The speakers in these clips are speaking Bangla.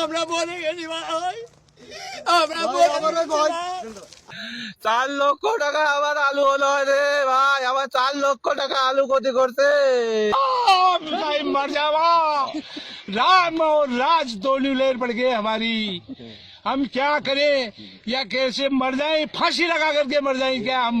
আমরা বলে গেছি ভাই আমরা বলে গেছি ভাই। চার লক্ষ টাকা আবার আলু হলো রে ভাই আবার চার লক্ষ টাকা আলু ক্ষতি করছে हम भाई मर जावा राम और राज दोनों लेर पड़ गए हमारी हम क्या करें या कैसे मर जाए फांसी लगा करके मर जाए क्या हम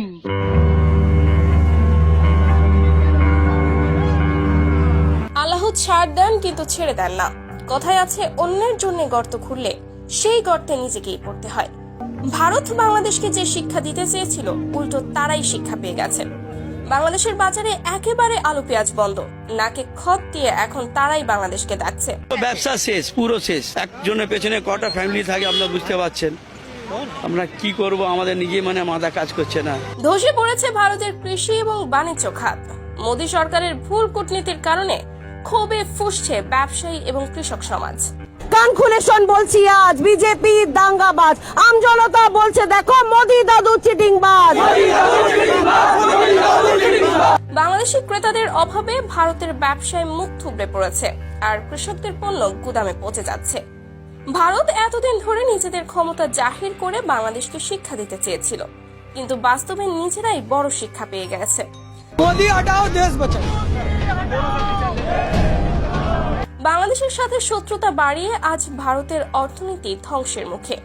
আল্লাহ ছাড় দেন কিন্তু ছেড়ে দেন না কথায় আছে অন্যের জন্য গর্ত খুললে সেই গর্তে নিজেকেই পড়তে হয়। ভারত বাংলাদেশকে যে শিক্ষা দিতে চেয়েছিল উল্টো তারাই শিক্ষা পেয়ে গেছে। বাংলাদেশের বাজারে একেবারে আলু পেঁয়াজ বন্ধ। নাকে খত দিয়ে এখন তারাই বাংলাদেশকে ডাকছে। ব্যবসা শেষ পুরো শেষ। একজনের পেছনে কটা ফ্যামিলি থাকে আপনারা বুঝতে পারছেন। আমরা কি করব আমাদের নিজে মানে মাথা কাজ করছে না। ধসে পড়েছে ভারতের কৃষি এবং বাণিজ্য খাত। মোদী সরকারের ভুল কূটনীতির কারণে ক্ষোভে ফুসছে ব্যবসায়ী এবং কৃষক সমাজ। বলছি আজ বিজেপি দাঙ্গাবাজ। আম জনতা বলছে দেখো মোদি দাদু চিটিংবাজ। বাংলাদেশি ক্রেতাদের অভাবে ভারতের ব্যবসায় মুখ থুবড়ে পড়েছে আর কৃষকদের পণ্য গুদামে পচে যাচ্ছে। ভারত এতদিন ধরে নিজেদের ক্ষমতা জাহির করে বাংলাদেশকে শিক্ষা দিতে চেয়েছিল কিন্তু বাস্তবে নিজেরাই বড় শিক্ষা পেয়ে গেছে। মোদি হটাও দেশ বাঁচাও। বাংলাদেশের সাথে শত্রুতা বাড়িয়ে আজ ভারতের অর্থনীতি ধ্বংসের মুখে।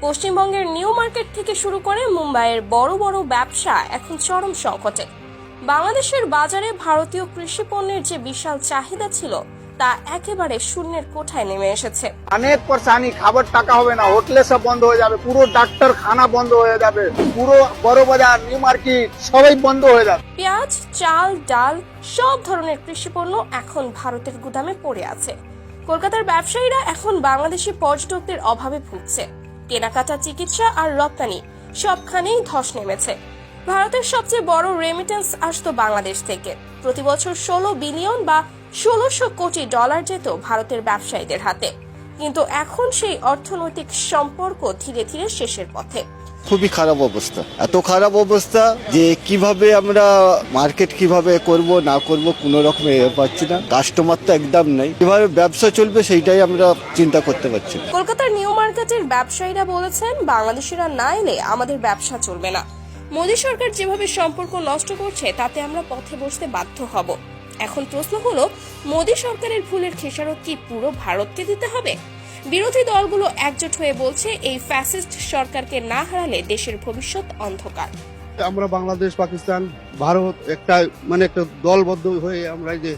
পশ্চিমবঙ্গের নিউ মার্কেট থেকে শুরু করে মুম্বাইয়ের বড় বড় ব্যবসা এখন চরম সংকটে। বাংলাদেশের বাজারে ভারতীয় কৃষি পণ্যের যে বিশাল চাহিদা ছিল তা একেবারে শূন্যের কোঠায় নেমে এসেছে। অনেক পরেশানি খাবার টাকা হবে না হোটেলে সব বন্ধ হয়ে যাবে পুরো ডাক্তার খানা বন্ধ হয়ে যাবে পুরো বড় বাজার নিউ মার্কেট সবাই বন্ধ হয়ে যাবে। পেঁয়াজ চাল ডাল সব ধরনের কৃষি পণ্য এখন ভারতের গুদামে পড়ে আছে। কলকাতার ব্যবসায়ীরা এখন বাংলাদেশি পর্যটকদের অভাবে ভুগছে। কেনাকাটা চিকিৎসা আর রপ্তানি সবখানেই ধস নেমেছে। ভারতের সবচেয়ে বড় রেমিটেন্স আসতো বাংলাদেশ থেকে। প্রতি বছর ষোলো বিলিয়ন বা ষোলোশো কোটি ডলার যেত ভারতের ব্যবসায়ীদের হাতে। কিন্তু এখন সেই অর্থনৈতিক সম্পর্ক ধীরে ধীরে শেষের পথে। খুবই খারাপ অবস্থা। এত খারাপ অবস্থা যে কীভাবে আমরা মার্কেট কীভাবে করব না করব কোনো রকম এ পাচ্ছি না। কাস্টমার তো একদম নেই। কীভাবে ব্যবসা চলবে সেইটাই আমরা চিন্তা করতে পারছি কলকাতার নিউ মার্কেটের ব্যবসায়ীরা বলেছেন বাংলাদেশিরা না এলে আমাদের ব্যবসা চলবে না। মোদী সরকার যেভাবে সম্পর্ক নষ্ট করছে তাতে আমরা পথে বসতে বাধ্য হব। এখন প্রশ্ন হলো মোদী সরকারের ভুলের খেসারত কি পুরো ভারতকে দিতে হবে? বিরোধী দলগুলো একজোট হয়ে বলছে এই ফ্যাসিস্ট সরকারকে না হারালে দেশের ভবিষ্যৎ অন্ধকার। আমরা বাংলাদেশ পাকিস্তান ভারত একটা মানে একটা দলবদ্ধ হয়ে আমরা এই যে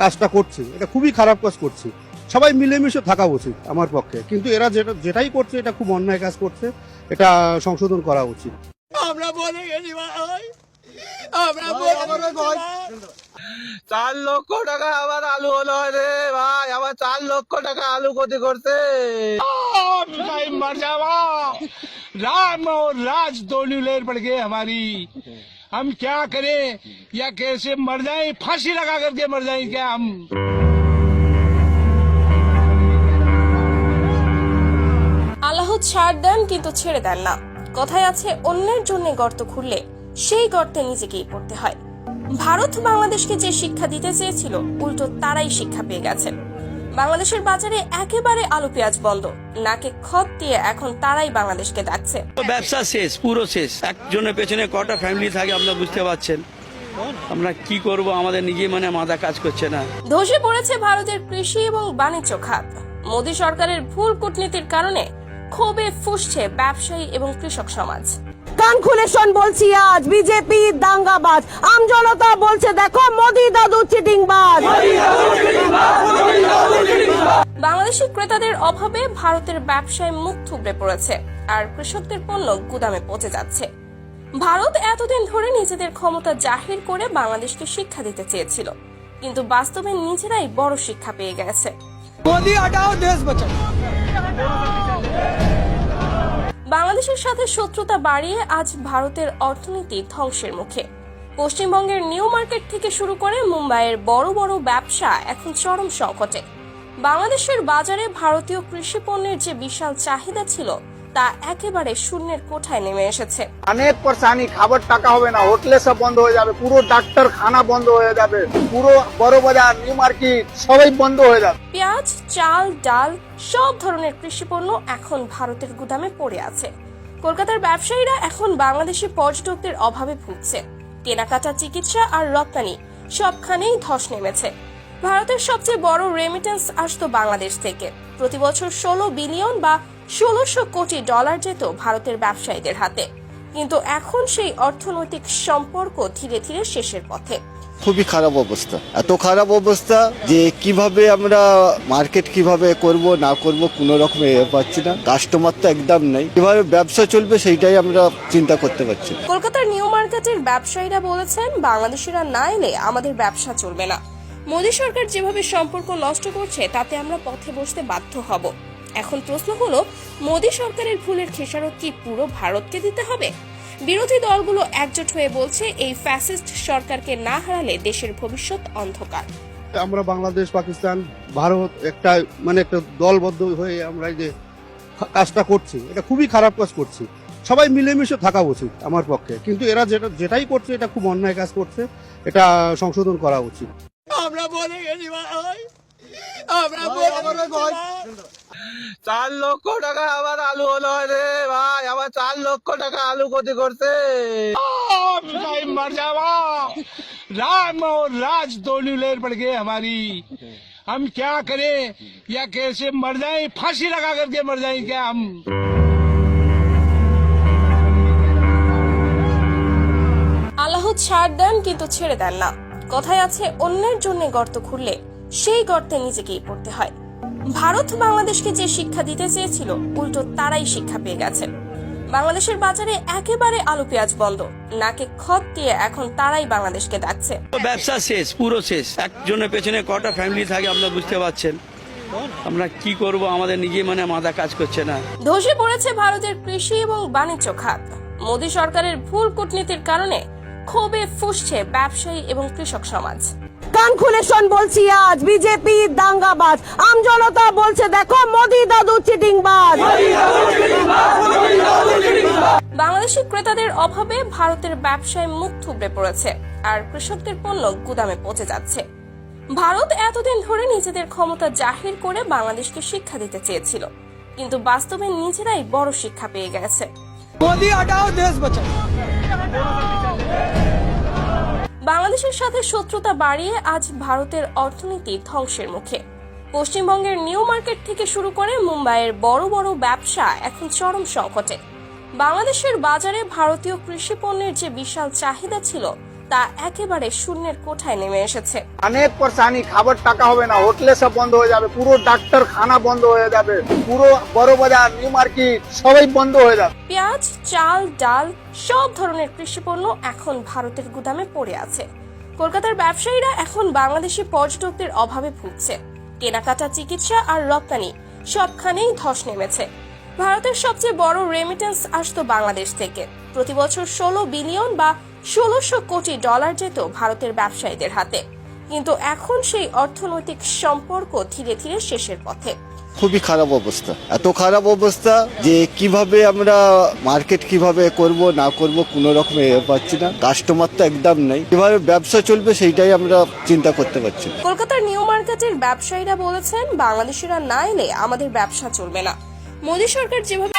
কাজটা করছি এটা খুবই খারাপ কাজ করছি। সবাই মিলেমিশে থাকা উচিত আমার পক্ষে। কিন্তু এরা যেটা যেটাই করছে এটা খুব অন্যায় কাজ করছে এটা সংশোধন করা উচিত। আমরা বলে গেছি ভাই। আমরা বলে। চার লক্ষ টাকা আবার আলু হলো রে ভাই আবার চার লক্ষ টাকা আলু ক্ষতি করছে हम भाई मर जावा राम और राज दोनों लेर पड़ गए हमारी हम क्या करें या कैसे मर जाए फांसी लगा करके मर जाए क्या हम আল্লাহ ছাড় দেন কিন্তু ছেড়ে দেন না কথায় আছে অন্যের জন্য গর্ত খুললে সেই গর্তে নিজেকেই পড়তে হয় ভারত বাংলাদেশকে যে শিক্ষা দিতে চেয়েছিল উল্টো তারাই শিক্ষা পেয়ে গেছে বাংলাদেশের বাজারে একেবারে আলু পেঁয়াজ বন্ধ। নাকে খত দিয়ে এখন তারাই বাংলাদেশকে ডাকছে। ব্যবসা শেষ পুরো শেষ। একজনের পেছনে কটা ফ্যামিলি থাকে আপনারা বুঝতে পারছেন। আমরা কি করব আমাদের নিজে মানে মাথা কাজ করছে না। ধসে পড়েছে ভারতের কৃষি এবং বাণিজ্য খাত। মোদী সরকারের ভুল কূটনীতির কারণে ক্ষোভে ফুসছে ব্যবসায়ী এবং কৃষক সমাজ। কান খুলে শোন বলছি আজ। বিজেপি দাঙ্গাবাজ। আম জনতা বলছে দেখো মোদি দাদু চিটিংবাজ। বাংলাদেশি ক্রেতাদের অভাবে ভারতের ব্যবসায় মুখ থুবড়ে পড়েছে আর কৃষকদের পণ্য গুদামে পচে যাচ্ছে। ভারত এতদিন ধরে নিজেদের ক্ষমতা জাহির করে বাংলাদেশকে শিক্ষা দিতে চেয়েছিল কিন্তু বাস্তবে নিজেরাই বড় শিক্ষা পেয়ে গেছে। মোদি হটাও দেশ বাঁচাও। বাংলাদেশের সাথে শত্রুতা বাড়িয়ে আজ ভারতের অর্থনীতি ধ্বংসের মুখে। পশ্চিমবঙ্গের নিউ মার্কেট থেকে শুরু করে মুম্বাইয়ের বড় বড় ব্যবসা এখন চরম সংকটে। বাংলাদেশের বাজারে ভারতীয় কৃষি পণ্যের যে বিশাল চাহিদা ছিল তা একেবারে শূন্যের কোঠায় নেমে এসেছে। অনেক পরেশানি খাবার টাকা হবে না হোটেলে সব বন্ধ হয়ে যাবে পুরো ডাক্তার খানা বন্ধ হয়ে যাবে পুরো বড় বাজার নিউ মার্কেট সবাই বন্ধ হয়ে যাবে। পেঁয়াজ চাল ডাল সব ধরনের কৃষিপণ্য এখন ভারতের গুদামে পড়ে আছে। কলকাতার ব্যবসায়ীরা এখন বাংলাদেশে পর্যটকদের অভাবে ভুগছে। কেনাকাটা চিকিৎসা আর রপ্তানি সবখানেই ধস নেমেছে। ভারতের সবচেয়ে বড় রেমিটেন্স আসতো বাংলাদেশ থেকে। প্রতি বছর ষোলো বিলিয়ন বা ষোলোশো কোটি ডলার যেত ভারতের ব্যবসায়ীদের হাতে। কিন্তু এখন সেই অর্থনৈতিক সম্পর্ক ধীরে ধীরে শেষের পথে। খুবই খারাপ অবস্থা। এত খারাপ অবস্থা যে কীভাবে আমরা মার্কেট কীভাবে করব না করব কোনো রকমে এ পাচ্ছি না। কাস্টমার তো একদম নেই। কীভাবে ব্যবসা চলবে সেইটাই আমরা চিন্তা করতে পারছি কলকাতার নিউ মার্কেটের ব্যবসায়ীরা বলেছেন বাংলাদেশিরা না এলে আমাদের ব্যবসা চলবে না। মোদী সরকার যেভাবে সম্পর্ক নষ্ট করছে তাতে আমরা পথে বসতে বাধ্য হব। এখন প্রশ্ন হলো মোদী সরকারের ভুলের খেসারত কি পুরো ভারতকে দিতে হবে? বিরোধী দলগুলো একজোট হয়ে বলছে এই ফ্যাসিস্ট সরকারকে না হারালে দেশের ভবিষ্যৎ অন্ধকার। আমরা বাংলাদেশ পাকিস্তান ভারত একটা মানে একটা দলবদ্ধ হয়ে আমরা যে কাজটা করছি এটা খুবই খারাপ কাজ করছি। সবাই মিলেমিশে থাকা উচিত আমার পক্ষে কিন্তু এরা যেটা যেটাই করছে এটা খুব অন্যায় কাজ করছে এটা সংশোধন করা উচিত। আমরা বলে গেছি ভাই আমরা বলে চার লক্ষ টাকা আবার আলু হলো রে ভাই আবার চার লক্ষ টাকা আলু ক্ষতি করছে हम कहीं मर जावा राम और राज दोनों लेर पड़ गए हमारी हम क्या करें या कैसे मर जाए फांसी लगा करके मर जाए क्या हम আল্লাহ ছাড় দেন কিন্তু ছেড়ে দেন না কথায় আছে অন্যের জন্য গর্ত খুললে সেই গর্তে নিজেকেই পড়তে হয় ভারত বাংলাদেশকে যে শিক্ষা দিতে চেয়েছিল উল্টো তারাই শিক্ষা পেয়ে গেছে। বাংলাদেশের বাজারে একেবারে আলু পেঁয়াজ বন্ধ। নাকে খত দিয়ে এখন তারাই বাংলাদেশকে ডাকছে। ব্যবসা শেষ পুরো শেষ। একজনের পেছনে কটা ফ্যামিলি থাকে আপনারা বুঝতে পারছেন। আমরা কি করব আমাদের নিজে মানে মাথা কাজ করছে না। ধসে পড়েছে ভারতের কৃষি এবং বাণিজ্য খাত। মোদী সরকারের ভুল কূটনীতির কারণে ক্ষোভে ফুসছে ব্যবসায়ী এবং কৃষক সমাজ। কান খুলে শোন বলছি আজ বিজেপি দাঙ্গাবাজ। আমজনতা বলছে দেখো মোদি দাদু চিটিংবাজ। বাংলাদেশি ক্রেতাদের অভাবে ভারতের ব্যবসায় মুখ থুবড়ে পড়েছে আর কৃষকদের পণ্য গুদামে পচে যাচ্ছে। ভারত এতদিন ধরে নিজেদের ক্ষমতা জাহির করে বাংলাদেশকে শিক্ষা দিতে চেয়েছিল কিন্তু বাস্তবে নিজেরাই বড় শিক্ষা পেয়ে গেছে। মোদি হটাও দেশ বাঁচাও। বাংলাদেশের সাথে শত্রুতা বাড়িয়ে আজ ভারতের অর্থনীতি ধ্বংসের মুখে। পশ্চিমবঙ্গের নিউ মার্কেট থেকে শুরু করে মুম্বাইয়ের বড় বড় ব্যবসা এখন চরম সংকটে। বাংলাদেশের বাজারে ভারতীয় কৃষি পণ্যের যে বিশাল চাহিদা ছিল তা একেবারে শূন্যের কোঠায় নেমে এসেছে। অনেক পরেশানি খাবার টাকা হবে না হোটেলে সব বন্ধ হয়ে যাবে পুরো ডাক্তার খানা বন্ধ হয়ে যাবে পুরো বড় বাজার নিউ মার্কেট সবাই বন্ধ হয়ে যাবে। পেঁয়াজ চাল ডাল সব ধরনের কৃষিপণ্য এখন ভারতের গুদামে পড়ে আছে। কলকাতার ব্যবসায়ীরা এখন বাংলাদেশি পর্যটকদের অভাবে ভুগছে। কেনাকাটা চিকিৎসা আর রপ্তানি সবখানেই ধস নেমেছে। ভারতের সবচেয়ে বড় রেমিটেন্স আসতো বাংলাদেশ থেকে। প্রতি বছর ষোলো বিলিয়ন বা ষোলোশো কোটি ডলার যেত ভারতের ব্যবসায়ীদের হাতে। কিন্তু এখন সেই অর্থনৈতিক সম্পর্ক ধীরে ধীরে শেষের পথে। খুবই খারাপ অবস্থা। এত খারাপ অবস্থা যে কীভাবে আমরা মার্কেট কীভাবে করব না করব কোনো রকমে এ পাচ্ছি না। কাস্টমার তো একদম নেই। কীভাবে ব্যবসা চলবে সেইটাই আমরা চিন্তা করতে পারছি কলকাতার নিউ মার্কেটের ব্যবসায়ীরা বলেছেন বাংলাদেশিরা না এলে আমাদের ব্যবসা চলবে না। মোদী সরকার যেভাবে